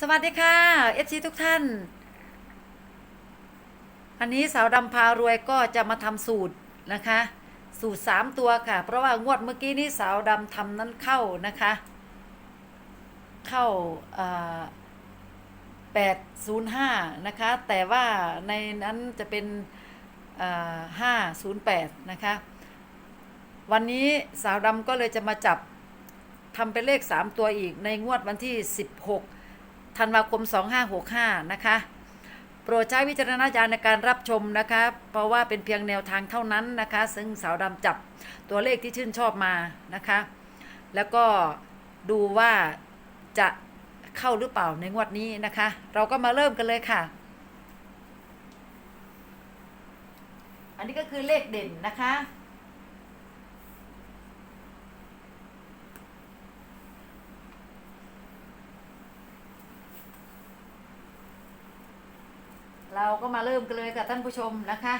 สวัสดีค่ะเอฟซีทุกท่าน อันนี้สาวดำพารวยก็จะมาทำสูตรนะคะ สูตร3ตัวค่ะ เพราะว่างวดเมื่อกี้นี้สาวดำทำนั้นเข้านะคะ เข้าแปดศูนย์ห้านะคะ แต่ว่าในนั้นจะเป็นห้าศูนย์แปดนะคะ วันนี้สาวดำก็เลยจะมาจับทำเป็นเลข3ตัวอีกในงวดวันที่16 ธันวาคม 2565 นะคะ โปรดใช้วิจารณญาณในการรับชมนะคะ เพราะว่าเป็นเพียงแนวทางเท่านั้นนะคะ ซึ่งสาวดำจับตัวเลขที่ชื่นชอบมานะคะ แล้วก็ดูว่าจะเข้าหรือเปล่าในงวดนี้นะคะ เราก็มาเริ่มกันเลยค่ะ อันนี้ก็คือเลขเด่นนะคะ เราก็มาเริ่มกันเลยกับท่านผู้ชมนะคะ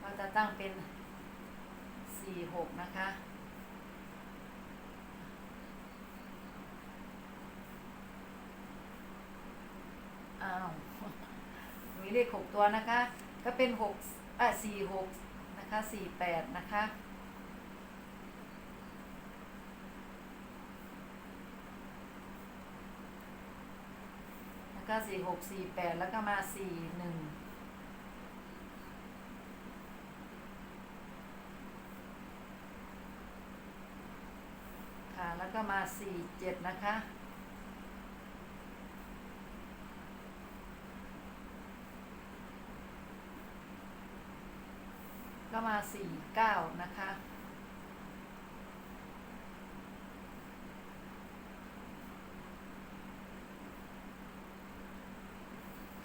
เราจะตั้งเป็น46นะคะ อ้าว มีเลข6ตัวนะคะ ก็เป็น6อะ46นะคะ48นะคะ แล้ว ก็สี่หกสี่แปดแล้วก็มาสี่หนึ่งค่ะแล้วก็มาสี่เจ็ดนะคะก็มาสี่เก้านะคะ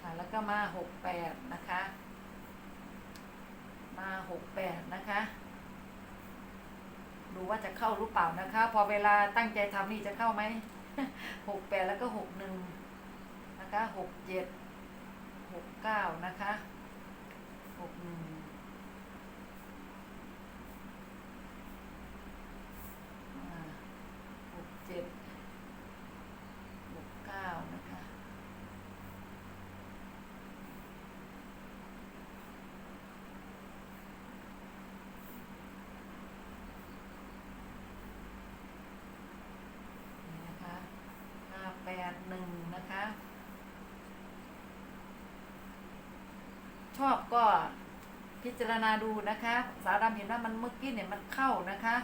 ค่ะแล้ว ก็มาหกแปดนะคะ มาหกแปดนะคะ ดูว่าจะเข้าหรือเปล่านะคะ พอเวลาตั้งใจทำนี่จะเข้าไหมหกแปดแล้วก็หกหนึ่งนะคะหกเจ็ดหกเก้านะคะหกหนึ่งอ่าหกเจ็ดหกเก้านะคะ นี่นะคะห้าแปดห นะคะ ชอบก็พิจารณาดูนะคะ สาวดำเห็นว่ามันเมื่อกี้เนี่ยมันเข้านะคะ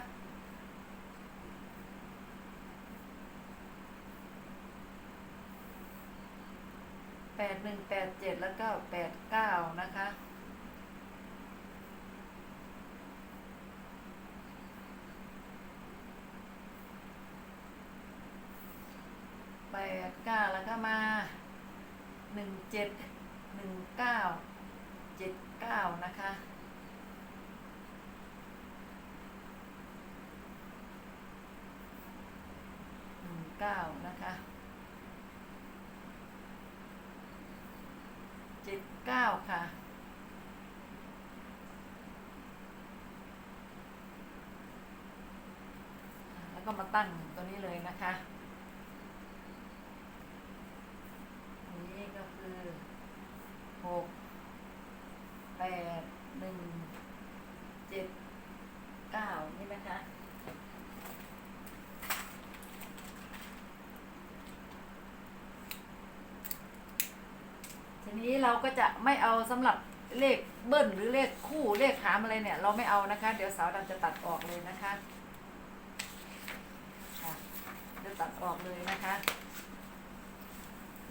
แปดหนึ่งแปดเจ็ดแล้วก็แปดเก้านะคะ แปดเก้าแล้วก็มาหนึ่งเจ็ดหนึ่งเก้าเจ็ดเก้านะคะหนึ่งเก้านะคะเจ็ดเก้าค่ะแล้วก็มาตั้งตัวนี้เลยนะคะ อันนี้ก็คือ หกแปดหนึ่งเจ็ดเก้านี่นะคะทีนี้เราก็จะไม่เอาสำหรับเลขเบิ้ลหรือเลขคู่เลขหามอะไรเนี่ย เราไม่เอานะคะ เดี๋ยวสาวดำจะตัดออกเลยนะคะอะตัดออกเลยนะคะ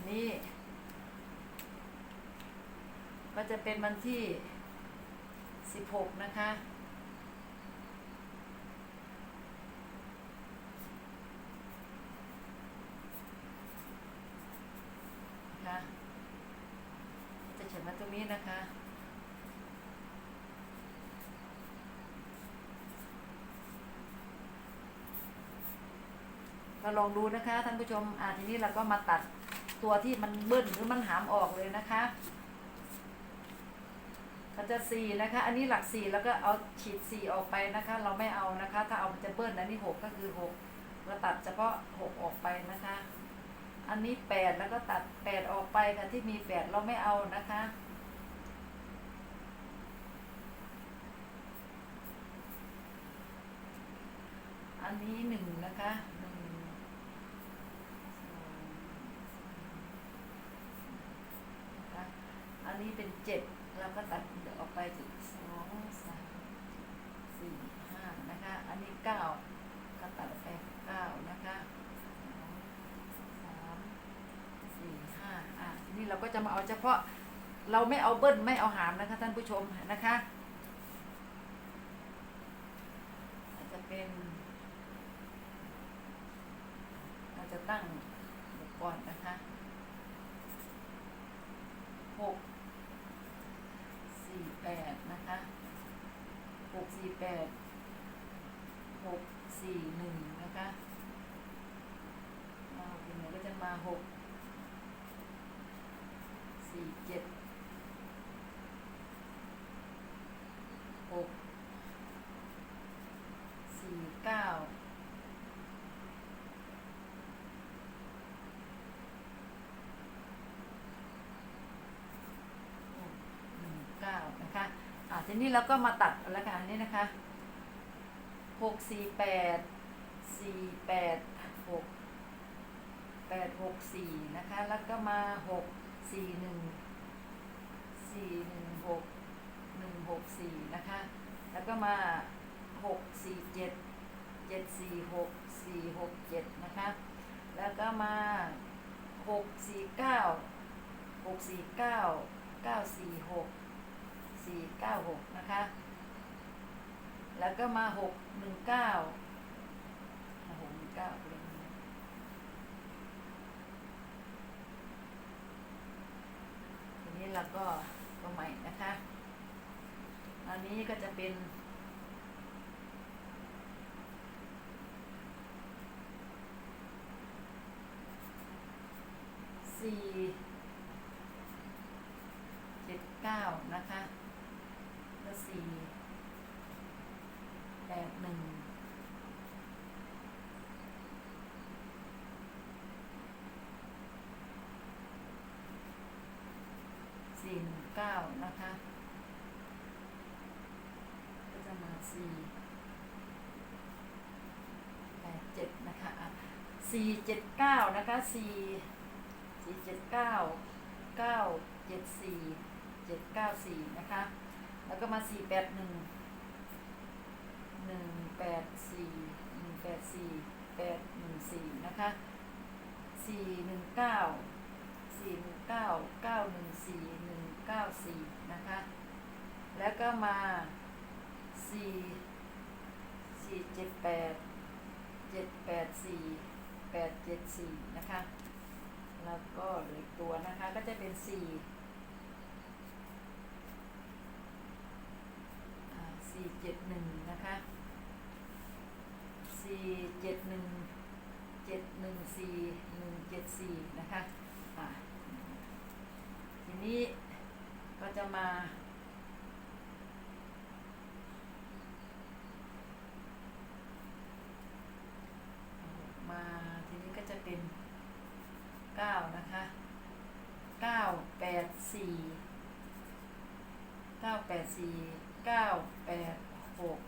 นี่ ก็จะเป็นวันที่สิบหกนะคะ นะคะจะเขียนมาตรงนี้นะคะเราลองดูนะคะท่านผู้ชมอ่าทีนี้เราก็มาตัดตัวที่มันเบิ้ลหรือมันหามออกเลยนะคะ ก็จะสี่นะคะ อันนี้หลักสี่แล้วก็เอาฉีดสี่ออกไปนะคะ เราไม่เอานะคะ ถ้าเอามันจะเบิ้ลอันนี้หกก็คือหกเราตัดเฉพาะหกออกไปนะคะ อันนี้แปดแล้วก็ตัดแปดออกไปค่ะที่มีแปดเราไม่เอานะคะอันนี้หนึ่งนะคะหนึ่งนะคะ อันนี้เป็นเจ็ดเราก็ตัด ออกไปจุดสองสามสี่ห้านะคะ อันนี้เก้าก็ตัดไปเก้านะคะสองสามสี่ห้าอะทีนี้เราก็จะมาเอาเฉพาะเราไม่เอาเบิ้ลไม่เอาหารนะคะท่านผู้ชมนะคะอาจจะเป็น เราจะตั้งอุปกรณ์นะคะหกสี่แปดนะคะหกสี่ แปดหกสี่หนึ่งนะคะเราเป็นไหนก็จะมาหกสี่เจ็ดหกสี่เก้า หนึ่งเก้านะคะอ่า ทีนี้เราก็มาตัดเอาละกันอันนี้นะคะหกสี่แปดสี่แปดหกแปดหกสี่นะคะ แล้วก็มาหกสี่หนึ่งสี่หนึ่งหกหนึ่งหกสี่นะคะ แล้วก็มาหกสี่เจ็ดเจ็ดสี่หกสี่หกเจ็ดนะคะ แล้วก็มาหกสี่เก้าหกสี่เก้าเก้าสี่หก สี่เก้าหกนะคะ แล้วก็มาหกหนึ่งเก้าหกหนึ่งเก้าเลยทีนี้เราก็ตัวใหม่นะคะ อันนี้ก็จะเป็น สี่เจ็ดเก้านะคะ แล้วสี่ แปดหนึ่ง สี่หนึ่งเก้านะคะ ก็จะมาสี่แปดเจ็ดนะคะสี่เจ็ดเก้านะคะสี่สี่เจ็ดเก้าเก้าเจ็ดสี่เจ็ดเก้าสี่นะคะ แล้วก็มาสี่แปดหนึ่ง หนึ่งแปดสี่หนึ่งแปดสี่แปดหนึ่งสี่นะคะสี่หนึ่งเก้าสี่หนึ่งเก้าเก้าหนึ่งสี่หนึ่งเก้าสี่นะคะ แล้วก็มาสี่สี่เจ็ดแปดเจ็ดแปดสี่แปดเจ็ดสี่นะคะ แล้วก็เหลือตัวนะคะก็จะเป็นสี่เจ็ดหนึ่งนะคะสี่เจ็ดหนึ่งเจ็ดหนึ่งสี่หนึ่งเจ็ดสี่นะคะอ่าทีนี้ก็จะ มา มาทีนี้ก็จะเป็นเก้านะคะเก้าแปดสี่เก้าแปดสี่เก้าแปดหก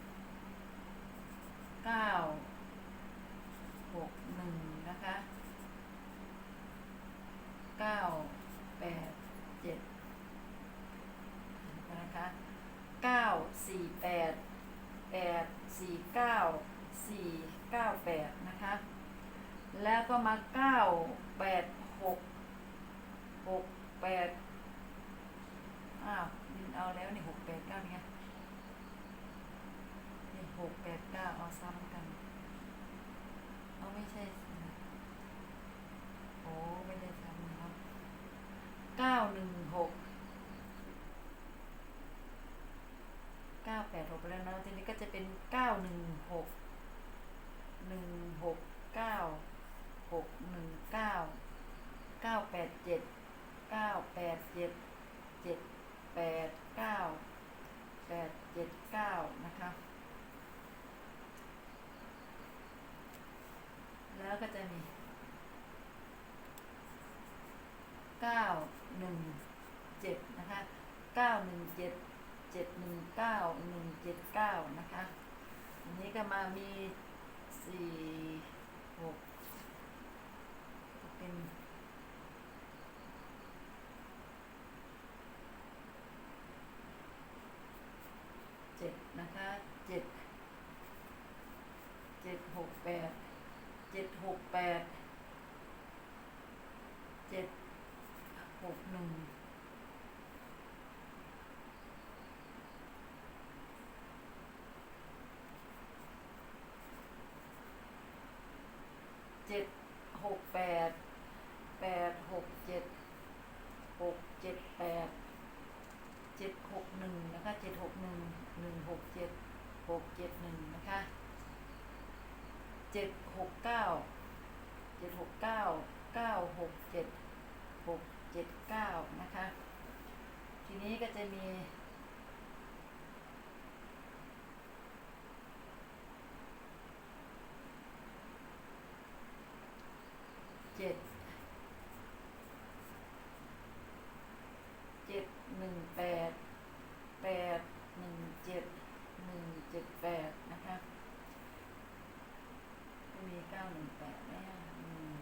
เก้าหกหนึ่งนะคะเก้าแปดเจ็ดนะคะ เก้าสี่แปด แปดสี่เก้า สี่เก้าแปดนะคะ แล้วก็มาเก้าแปดหกหกแปดอ้าวดินเอาแล้วนี่หกแปดเก้าเนี่ยนี่หกแปดเก้าเอาซ้ำกันเอาไม่ใช่โอ้ไม่ได้ซ้ำนะครับเก้าหนึ่งหกเก้าแปดหกไปแล้วนะทีนี้ก็จะเป็นเก้าหนึ่งหกหนึ่งหกเก้า หกหนึ่งเก้าเก้าแปดเจ็ดเก้าแปดเจ็ดเจ็ดแปดเก้าแปดเจ็ดเก้านะคะ แล้วก็จะมี เก้าหนึ่งเจ็ดนะคะเก้าหนึ่งเจ็ดเจ็ดหนึ่งเก้าหนึ่งเจ็ดเก้านะคะอันนี้ก็มามีสี่หกเป็นเจ็ดนะคะเจ็ดเจ็ดหกแปดเจ็ดหกแปดเจ็ดหกหนึ่งเจ็ดหกแปดแปดหกเจ็ดหกเจ็ดแปดเจ็ดหกหนึ่งนะคะเจ็ดหกหนึ่งหนึ่งหกเจ็ดหกเจ็ดหนึ่งนะคะเจ็ดหกเก้าเจ็ดหกเก้าเก้าหกเจ็ดหกเจ็ดเก้านะคะ ทีนี้ก็จะมีเจ็ดเจ็ดหนึ่งแปดแปดหนึ่งเจ็ดหนึ่งเจ็ดแปดนะคะก็มีเก้าหนึ่งแปดแน่อืม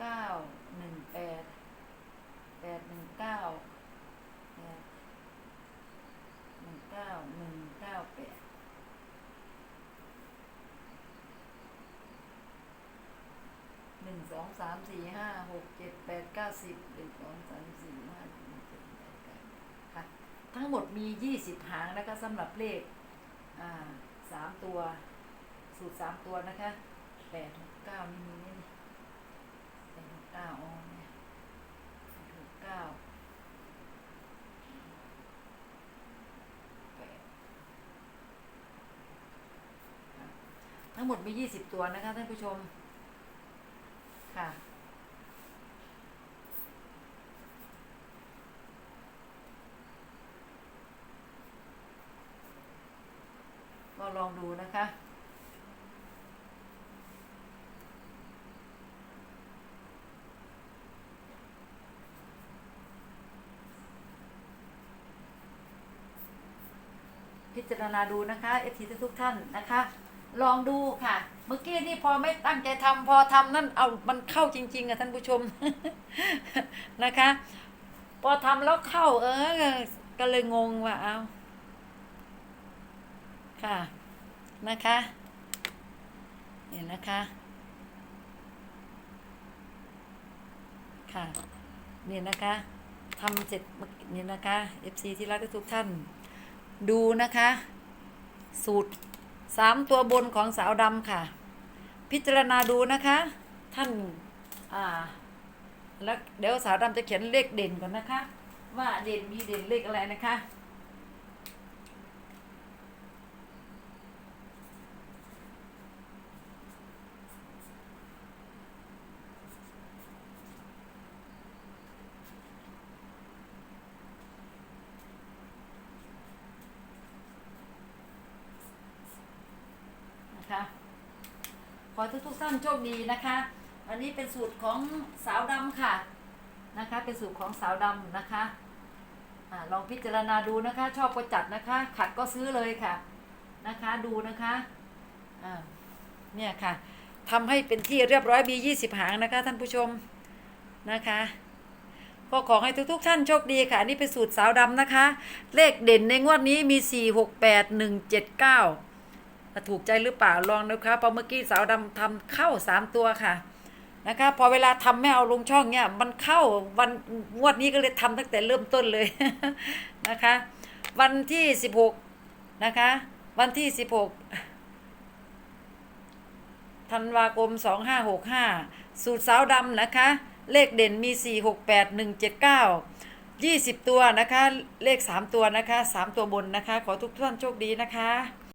เก้าหนึ่งแปดแปดหนึ่งเก้าแปดหนึ่งเก้าหนึ่งเก้าแปด หนึ่ง สามสี่ห้าหกเจ็ดแปดเก้าสิบหนึ่งสองสามสี่ห้าหกเจ็ดแปดเก้าค่ะ ทั้งหมดมียี่สิบหางนะคะสำหรับเลขอ่าสามตัว สูตรสามตัวนะคะแปดหกเก้านี่มีนี่แปดหกเก้าอ๋อเนี่ยแปดหกเก้าแปดทั้งหมดมียี่สิบตัวนะคะท่านผู้ชม ค่ะ ก็ลองดูนะคะพิจารณาดูนะคะเอทีทุกท่านนะคะ ลองดูค่ะ เมื่อกี้นี่พอไม่ตั้งใจทำพอทำนั่นเอามันเข้าจริง ๆอะท่านผู้ชมนะคะ พอทำแล้วเข้า เออ ก็เลยงงว่าเอาค่ะนะคะนี่นะคะ ค่ะเนี่ยนะคะทำเสร็จเมื่อกี้นี่นะคะ FC ที่รักทุกท่าน ดูนะคะ สูตร สามตัวบนของสาวดำค่ะ พิจารณาดูนะคะ ท่านอ่าแล้วเดี๋ยวสาวดำจะเขียนเลขเด่นก่อนนะคะ ว่าเด่นมีเด่นเลขอะไรนะคะ ขอทุกทุกๆท่านโชคดีนะคะอันนี้เป็นสูตรของสาวดำค่ะนะคะ เป็นสูตรของสาวดำนะคะอาลองพิจารณาดูนะคะ ชอบก็จัดนะคะ ขัดก็ซื้อเลยค่ะนะคะ ดูนะคะอ่าเนี่ยค่ะทำให้เป็นที่เรียบร้อยมี 20 หางนะคะ ท่านผู้ชมนะคะก็ขอให้ทุกๆท่านโชคดีค่ะอันนี้เป็นสูตรสาวดำนะคะ เลขเด่นในงวดนี้มี 4 6 8 1 7 9 ถูกใจหรือเปล่าลองนะคะพอเมื่อกี้สาวดำทำเข้าสามตัวค่ะนะคะพอเวลาทำไม่เอาลงช่องเนี่ยมันเข้าวันงวดนี้ก็เลยทำตั้งแต่เริ่มต้นเลยนะคะ วันที่สิบหกนะคะ วันที่สิบหกธันวาคมสองห้าหกห้าสูตรสาวดำนะคะ เลขเด่นมีสี่หกแปดหนึ่งเจ็ดเก้ายี่สิบตัวนะคะ เลขสามตัวนะคะสามตัวบนนะคะ ขอทุกท่านโชคดีนะคะ